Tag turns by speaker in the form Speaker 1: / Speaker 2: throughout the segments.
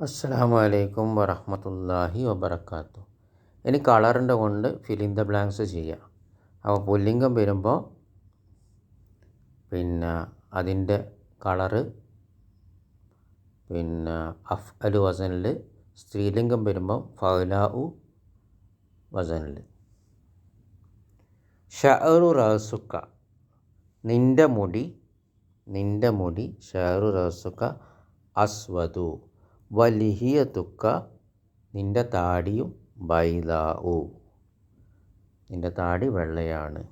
Speaker 1: അസ്സലാമു അലൈക്കും വറഹ്മത്തുള്ളാഹി വബറകാതുഹു ഇനി കളറിന്റെ കൊണ്ട് ഇൻ ദ ബ്ലാങ്ക്സ് ചെയ്യാം. അപ്പോൾ പുല്ലിംഗം വരുമ്പോൾ പിന്നെ അതിന്റെ കളറ് പിന്നെ അഫ് അലു വസനിൽ സ്ത്രീലിംഗം വരുമ്പോൾ ഉ വസനിൽ ഷഅറു റസുക്ക നിന്റെ മുടി നിന്റെ മുടി ഷഅറു റസുക്ക അസ്വദു. വലിഹിയത്തുക്ക നിന്റെ താടിയും ബൈദാഉ നിന്റെ താടി വെള്ളയാണ്.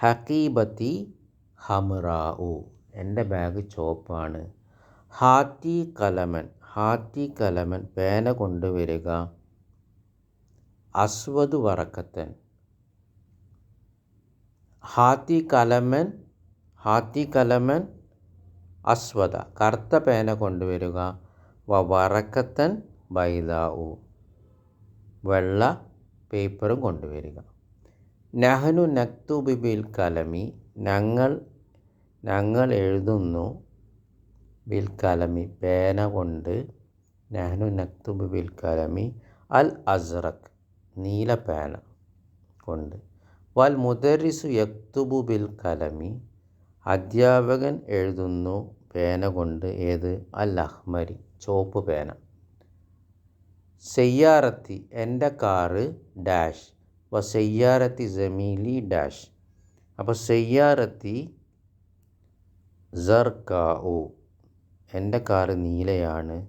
Speaker 1: ഹക്കീബത്തി ഹമറാവു എന്റെ ബാഗ് ചോപ്പാണ്. ഹാത്തി കലമൻ ഹാത്തി കലമൻ പേന കൊണ്ടുവരിക. അസ്വദ് വറക്കത്തൻ. ഹാത്തി കലമൻ ഹാത്തി കലമൻ അസ്വദ. കറുത്ത പേന കൊണ്ടുവരിക. വറക്കത്തൻ ബൈദാവു വെള്ള പേപ്പറും കൊണ്ടുവരിക. നഹനു നക്തുബിബിൽ കലമി. ഞങ്ങൾ ഞങ്ങൾ എഴുതുന്നു ബിൽ കലമി. പേന കൊണ്ട് നഹനു നക്തുബിബിൽ കലമി. അൽ അസ്റഖ് നീല പേന കൊണ്ട്. വൽ മുദരിസു യക്തുബു ബിൽ കലമി. അധ്യാപകൻ എഴുതുന്നു പേന കൊണ്ട് ഏത്? അൽ അഹ്മരി. ചുവപ്പ് പേന. സെയ്യാറത്തി എന്റെ കാറ് ഡാഷ്. അപ്പോൾ സെയ്യാറത്തി ജമീലി ഡാഷ്. അപ്പോൾ സെയ്യാറത്തി ജർക്കാഉ എന്റെ കാറ് നീലയാണ്.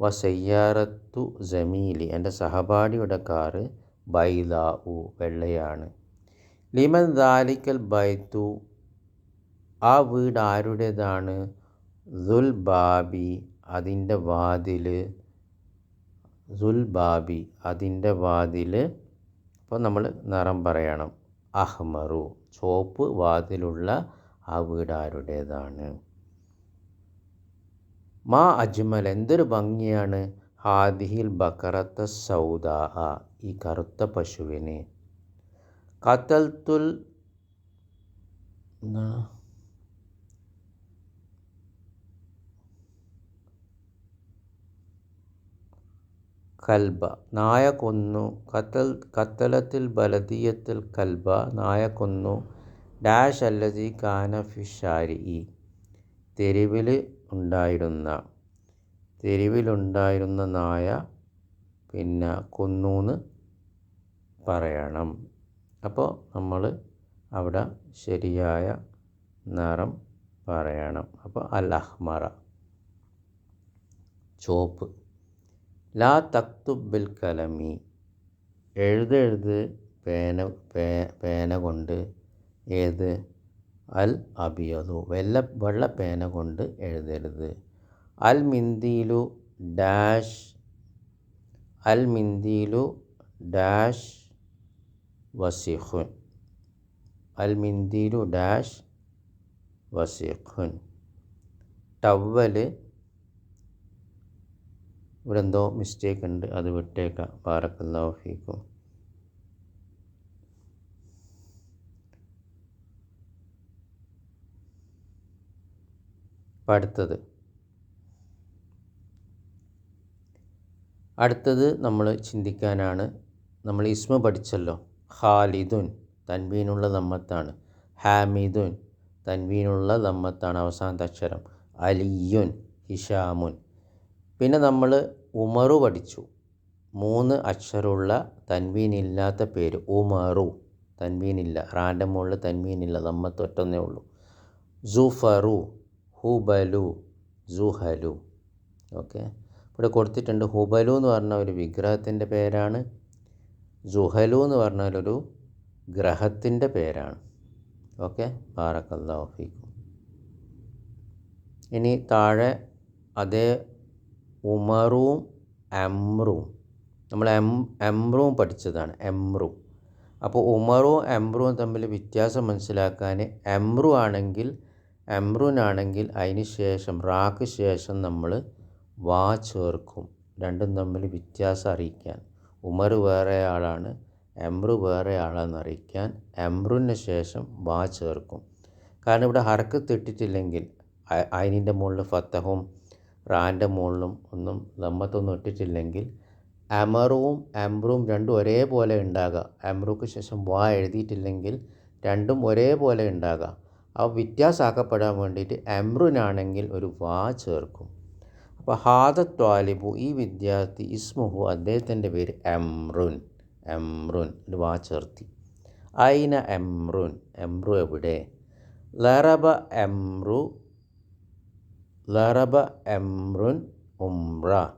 Speaker 1: വ സെയ്യാറത്തു ജമീലി. എന്റെ സഹപാഠിയുടെ കാറ് ബൈദാഉ വെള്ളയാണ്. ലിമൻ ദാലിക്കൽ ബൈത്തു. ആ വീട് ആരുടേതാണ്? ദുൽ ബാബി അതിന്റെ വാതിൽ സുൽബാബി അതിന്റെ വാതിൽ അപ്പോൾ നമ്മൾ നിറം പറയണം. അഹ്മറു ചോപ്പ് വാതിലുള്ള ആ വീട് ആരുടേതാണ് മാ അജ്മൽ എന്തൊരു ഭംഗിയാണ്. ഹാദിഹിൽ ബക്കറത്ത സൗദ ഈ കറുത്ത പശുവിന്. കത്തൽത്തുൽ കൽബ. നായ കൊന്നു കത്തൽ കത്തലത്തിൽ ബലദീയത്തിൽ കൽബ. നായ കൊന്നു ഡാഷ് അല്ലതി കാന ഫിഷാരി. തെരുവിൽ ഉണ്ടായിരുന്ന തെരുവിലുണ്ടായിരുന്ന നായ പിന്നെ കൊന്നൂന്ന് പറയണം. അപ്പോൾ നമ്മൾ അവിടെ ശരിയായ നിറം പറയണം. അപ്പോൾ അൽ അഹ്മറ. ചുവപ്പ് ലാ തക്തുബ് ബിൽ കലമി. എഴുതെഴുത് പേന പേന കൊണ്ട് ഏത് അൽ അബിയതു വെള്ള വെള്ള പേന കൊണ്ട് എഴുതരുത്. അൽ മിന്തിയിലു ഡാഷ് അൽ മിന്തിയിലു ഡാഷ് വസിഖുൻ. അൽ മിന്തിയിലു ഡാഷ് വസിഖുൻ. ടവൽ ഇവിടെ എന്തോ മിസ്റ്റേക്ക് ഉണ്ട് അത് വിട്ടേക്കാം. ബാറക്കല്ലാഹു ഫീക്കും. അടുത്തത്. അടുത്തത് നമ്മൾ ചിന്തിക്കാനാണ്. നമ്മൾ ഇസ്മ പഠിച്ചല്ലോ. ഖാലിദുൻ തൻവീനുള്ള ദമ്മത്താണ്. ഹാമിദുൻ തൻവീനുള്ള ദമ്മത്താണ് അവസാനത്തെ അക്ഷരം. അലിയുൻ ഹിഷാമുൻ. പിന്നെ നമ്മൾ ഉമറു പഠിച്ചു. മൂന്ന് അക്ഷരമുള്ള തൻവീനില്ലാത്ത പേര് ഉമറു. തൻവീനില്ല റാന്റെ മുകളിൽ തൻവീനില്ല നമ്മത്ത് ഒറ്റന്നേ ഉള്ളൂ. ജുഫറു ഹുബലു ജുഹലു ഓക്കെ. ഇവിടെ കൊടുത്തിട്ടുണ്ട് ഹുബലു എന്ന് പറഞ്ഞ ഒരു വിഗ്രഹത്തിന്റെ പേരാണ്. ജുഹലു എന്ന് പറഞ്ഞാലൊരു ഗ്രഹത്തിന്റെ പേരാണ്. ഓക്കെ. ബാറക്കല്ലാഹു ഫീക്കും. ഇനി താഴെ അതേ ഉമറും എമ്രും നമ്മൾ എം എംറും പഠിച്ചതാണ് എംറു അപ്പോൾ ഉമറും എംറും തമ്മിൽ വ്യത്യാസം മനസ്സിലാക്കാൻ എംറു ആണെങ്കിൽ എംറുനാണെങ്കിൽ അതിന് ശേഷം റാക്ക് ശേഷം നമ്മൾ വാ ചേർക്കും. രണ്ടും തമ്മിൽ വ്യത്യാസം അറിയിക്കാൻ. ഉമർ വേറെ ആളാണ് എംറു വേറെ ആളാണെന്ന് അറിയിക്കാൻ എമ്രുവിന് ശേഷം വാ ചേർക്കും. കാരണം ഇവിടെ ഹറക്കത്ത് അയിനിന്റെ മുകളിൽ ഫത്തഹും റാന്റെ മുകളിലും ഒന്നും ദമ്മത്തൊന്നും ഇട്ടിട്ടില്ലെങ്കിൽ അമറുവും അമ്രുവും രണ്ടും ഒരേപോലെ ഉണ്ടാകുക അമ്രുക്ക് ശേഷം വാ എഴുതിയിട്ടില്ലെങ്കിൽ രണ്ടും ഒരേപോലെ ഉണ്ടാകുക ആ വ്യത്യാസമാക്കപ്പെടാൻ വേണ്ടിയിട്ട് അമ്രുനാണെങ്കിൽ ഒരു വാ ചേർക്കും. അപ്പോൾ ഹാദ ത്വാലിബു ഈ വിദ്യാർത്ഥി ഇസ്മുഹു അദ്ദേഹത്തിന്റെ പേര് എംറുൻ എംറുൻ ഒരു വാ ചേർത്തി. ഐന എംറുൻ എംറു എവിടെ? ലറബ എംറു ലറബ എംറുൻ ഉംറ.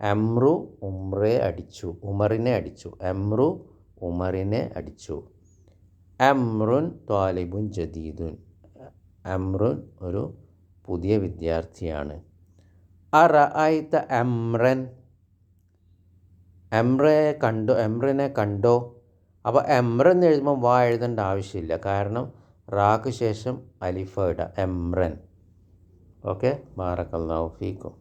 Speaker 1: എംറു ഉംറയെ അടിച്ചു ഉമറിനെ അടിച്ചു. എംറു ഉമറിനെ അടിച്ചു. എംറുൻ ത്വാലിബുൻ ജദീദുൻ. എംറുൻ ഒരു പുതിയ വിദ്യാർത്ഥിയാണ്. അറ ആയിത്ത എംറൻ. എംറയെ കണ്ടോ എംറിനെ കണ്ടോ? അപ്പോൾ എംറൻ എന്ന് എഴുതുമ്പോൾ വാ എഴുതേണ്ട ആവശ്യമില്ല. കാരണം റാക്ക് ശേഷം അലിഫ ഇട എംറൻ. ഓക്കെ? ബാറക്കല്ലാഹു ഫീക്കും.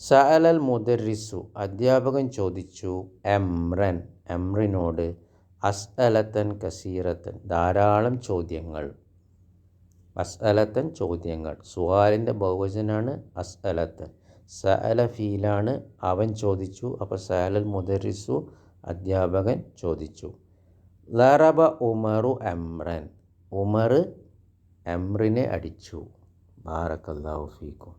Speaker 1: സഅലൽ മുദരിസു അധ്യാപകൻ ചോദിച്ചു എംറൻ എംറിനോട് അസ്അലത്തൻ കസീറത്തൻ. ധാരാളം ചോദ്യങ്ങൾ. അസ്അലത്തൻ ചോദ്യങ്ങൾ. സുഹാലിന്റെ ബഹുവചനാണ് അസ്അലത്തൻ. സഅല ഫീലാണ്. അവൻ ചോദിച്ചു അപ്പോൾ സഅലൽ മുദരിസു അധ്യാപകൻ ചോദിച്ചു ലറബ ഉമറു എംറൻ ഉമർ എംറിനെ അടിച്ചു. ബാറക്കല്ലാഹു ഫീക്കും